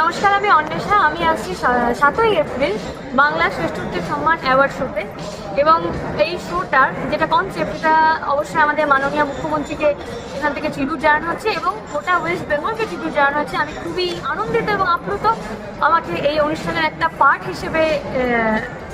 নমস্কার, আমি অন্বেষা। আমি আসছি সাতই এপ্রিল, বাংলা শ্রেষ্ঠত্বের সম্মান অ্যাওয়ার্ড শোতে। এবং এই শোটার যেটা কনসেপ্ট এটা অবশ্যই আমাদের মাননীয় মুখ্যমন্ত্রীকে এখান থেকে ট্রিবিউট জানানো হচ্ছে এবং গোটা ওয়েস্ট বেঙ্গলকে ট্রিবিউট জানানো হচ্ছে। আমি খুবই আনন্দিত এবং আপ্লুত। আমাকে এই অনুষ্ঠানের একটা পার্ট হিসেবে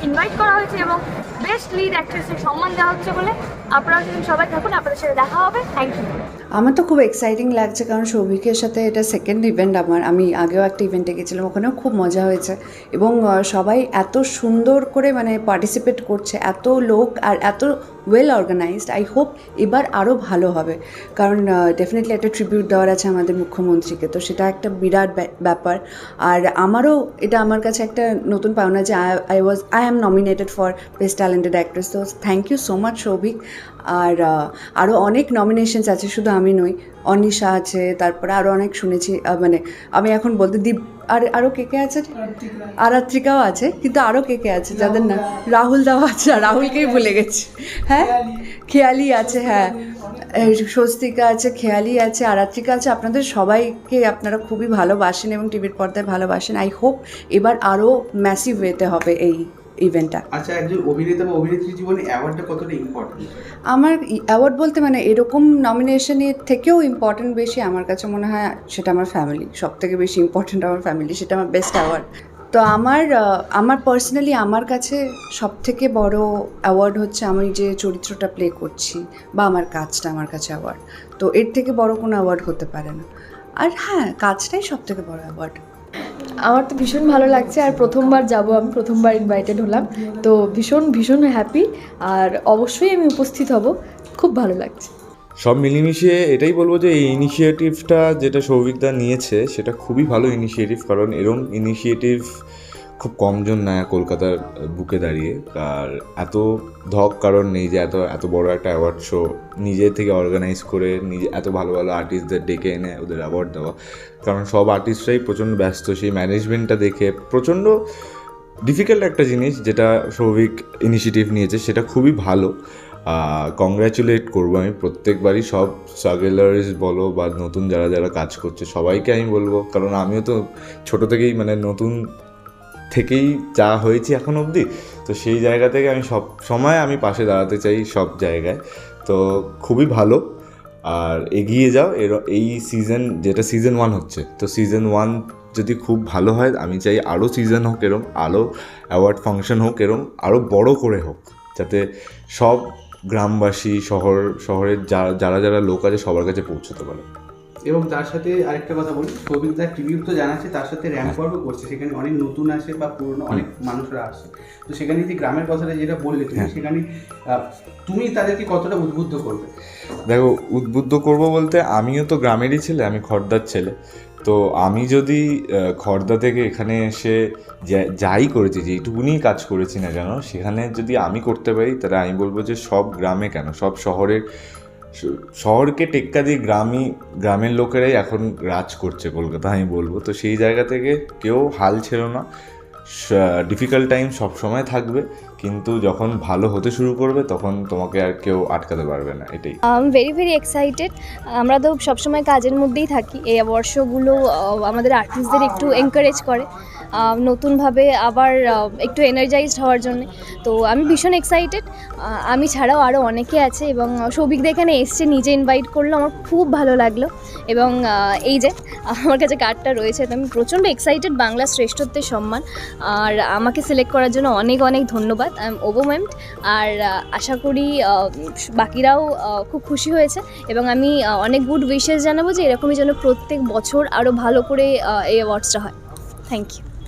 ইনভাইট করা হয়েছে এবং বেস্ট লিড অ্যাক্ট্রেসের সম্মান দেওয়া হচ্ছে বলে আপনারা যদি সবাই থাকুন, আপনাদের সাথে দেখা হবে। থ্যাংক ইউ আমার তো খুব এক্সাইটিং লাগছে কারণ সৌভিকের সাথে এটা সেকেন্ড ইভেন্ট আমার। আমি আগেও একটা ইভেন্টে গেছিলাম, ওখানেও খুব মজা হয়েছে এবং সবাই এত সুন্দর করে মানে পার্টিসিপেট করছে, এত লোক আর এত ওয়েল অর্গানাইজড আই হোপ এবার আরও ভালো হবে। কারণ ডেফিনেটলি একটা ট্রিবিউট দেওয়ার আছে আমাদের মুখ্যমন্ত্রীকে, তো সেটা একটা বিরাট ব্যা- ব্যাপার। আর আমারও এটা আমার কাছে একটা নতুন পাওনা যে I was I am nominated for best talented actress তো thank you so much Souvik আর আরও অনেক নমিনেশনস আছে, শুধু আমি নই, অনিশা আছে, তারপরে আরও অনেক শুনেছি মানে আমি এখন বলতে দীপ আর আরও কে কে আছে? আরাত্রিকাও আছে, কিন্তু আরও কে কে আছে, যাদের না রাহুল দাও আছে রাহুলকেই ভুলে গেছি। হ্যাঁ? খেয়ালি আছে হ্যাঁ। স্বস্তিকা আছে, খেয়ালি আছে, আরাত্রিকা আছে, আপনাদের সবাইকে আপনারা খুবই ভালোবাসেন এবং টিভির পর্দায় ভালোবাসেন। আই হোপ এবার আরও ম্যাসিভ ওয়েতে হবে এই। ইভেন্টটা আচ্ছা একজন অভিনেতা বা অভিনেত্রীর জীবনে অ্যাওয়ার্ডটা কতটা ইম্পর্টেন্ট আমার অ্যাওয়ার্ড বলতে মানে এরকম নমিনেশনের থেকেও ইম্পর্টেন্ট বেশি আমার কাছে মনে হয় সেটা আমার ফ্যামিলি সব থেকে বেশি ইম্পর্টেন্ট আমার ফ্যামিলি সেটা আমার বেস্ট অ্যাওয়ার্ড তো আমার আমার পার্সোনালি আমার কাছে সব থেকে বড় অ্যাওয়ার্ড হচ্ছে আমি যে চরিত্রটা প্লে করছি বা আমার কাজটা আমার কাছে অ্যাওয়ার্ড তো এর থেকে বড় কোনো অ্যাওয়ার্ড হতে পারে না। আর হ্যাঁ কাজটাই সব থেকে বড় অ্যাওয়ার্ড আমার তো ভীষণ ভালো লাগছে, আর প্রথমবার যাব, আমি প্রথমবার ইনভাইটেড হলাম। তো ভীষণ ভীষণ হ্যাপি আর অবশ্যই আমি উপস্থিত হব, খুব ভালো লাগছে। সব মিলিমিশিয়ে এটাই বলব যে, এই ইনিশিয়েটিভটা যেটা সৌভিকদা নিয়েছে, সেটা খুবই ভালো ইনিশিয়েটিভ কারণ এরম ইনিশিয়েটিভ খুব কমজন নেয় কলকাতার বুকে দাঁড়িয়ে। আর এত ধক কারণ নেই যে এত এত বড় একটা অ্যাওয়ার্ড শো নিজে থেকে অর্গানাইজ করে নিজে, এত ভালো ভালো আর্টিস্টদের ডেকে এনে ওদের অ্যাওয়ার্ড দেওয়া। কারণ সব আর্টিস্টরাই প্রচণ্ড ব্যস্ত, সেই ম্যানেজমেন্টটা দেখে প্রচণ্ড ডিফিকাল্ট একটা জিনিস যেটা সৌভিক ইনিশিয়েটিভ নিয়েছে, সেটা খুবই ভালো। কংগ্র্যাচুলেট করব আমি প্রত্যেকবারই, সব স্ট্রাগলার্স বলো বা নতুন যারা যারা কাজ করছে, সবাইকে আমি বলব, কারণ আমিও তো ছোটো থেকেই মানে নতুন থেকেই যা হয়েছি এখন অবধি। তো সেই জায়গা থেকে আমি সব সময় আমি পাশে দাঁড়াতে চাই সব জায়গায়। তো খুবই ভালো। আর এগিয়ে যাও, এর এই সিজন যেটা সিজন ওয়ান হচ্ছে, তো সিজন ওয়ান যদি খুব ভালো হয়, আমি চাই আরও সিজন হোক এরম, আরও অ্যাওয়ার্ড ফাংশন হোক এরম, আরও বড় করে হোক, যাতে সব গ্রামবাসী, শহর, শহরের যারা যারা যারা লোক আছে সবার কাছে পৌঁছতে পারে। এবং তার সাথে আরেকটা কথা বলি সৌভিক তার ট্রিবিউট তো জানাচ্ছে তার সাথে র্যাম্প পর্ব করছে। সেখানে অনেক নতুন আসে বা পুরনো অনেক মানুষরা আসে তো সেখানে যে গ্রামের কথাটা যেটা বললে তুমি সেখানে তুমি তাদেরকে কতটা উদ্বুদ্ধ করবে? দেখো উদ্বুদ্ধ করব বলতে আমিও তো গ্রামেরই ছেলে আমি খর্দার ছেলে। তো আমি যদি খর্দা থেকে এখানে এসে যাই করেছি যেইটুকুনি কাজ করেছি না কেন সেখানে যদি আমি করতে পারি তাহলে আমি বলব যে সব গ্রামে কেন সব শহরের শহরকে টেক্কা দিয়ে গ্রামই গ্রামের লোকেরাই এখন রাজ করছে কলকাতা, আমি বলব। তো সেই জায়গা থেকে কেউ হাল ছেড়ো না। ডিফিকাল্ট টাইম সব সময় থাকবে, কিন্তু যখন ভালো হতে শুরু করবে, তখন তোমাকে আর কেউ আটকাতে পারবে না, এটাই। আম ভেরি ভেরি এক্সাইটেড আমরা তো সবসময় কাজের মধ্যেই থাকি। এই অ্যাওয়ার্ডশোগুলো আমাদের আর্টিস্টদের একটু এনকারেজ করে। নতুনভাবে আবার একটু এনার্জাইজড হওয়ার জন্য। তো আমি ভীষণ এক্সাইটেড আমি ছাড়াও আরও অনেকে আছে এবং সৌভিকদা এখানে এসছে, নিজে ইনভাইট করল, আমার খুব ভালো লাগল। এবং এই যে, আমার কাছে কার্ডটা রয়েছে, তো আমি প্রচণ্ড এক্সাইটেড বাংলা শ্রেষ্ঠত্বের সম্মান। আর আমাকে সিলেক্ট করার জন্য অনেক অনেক ধন্যবাদ। আই এম ওভারওয়েমড আর আশা করি বাকিরাও খুব খুশি হয়েছে। এবং আমি অনেক গুড উইশেস জানাব যে এরকমই যেন প্রত্যেক বছর আরও ভালো করে এই অ্যাওয়ার্ডসটা হয়। Thank you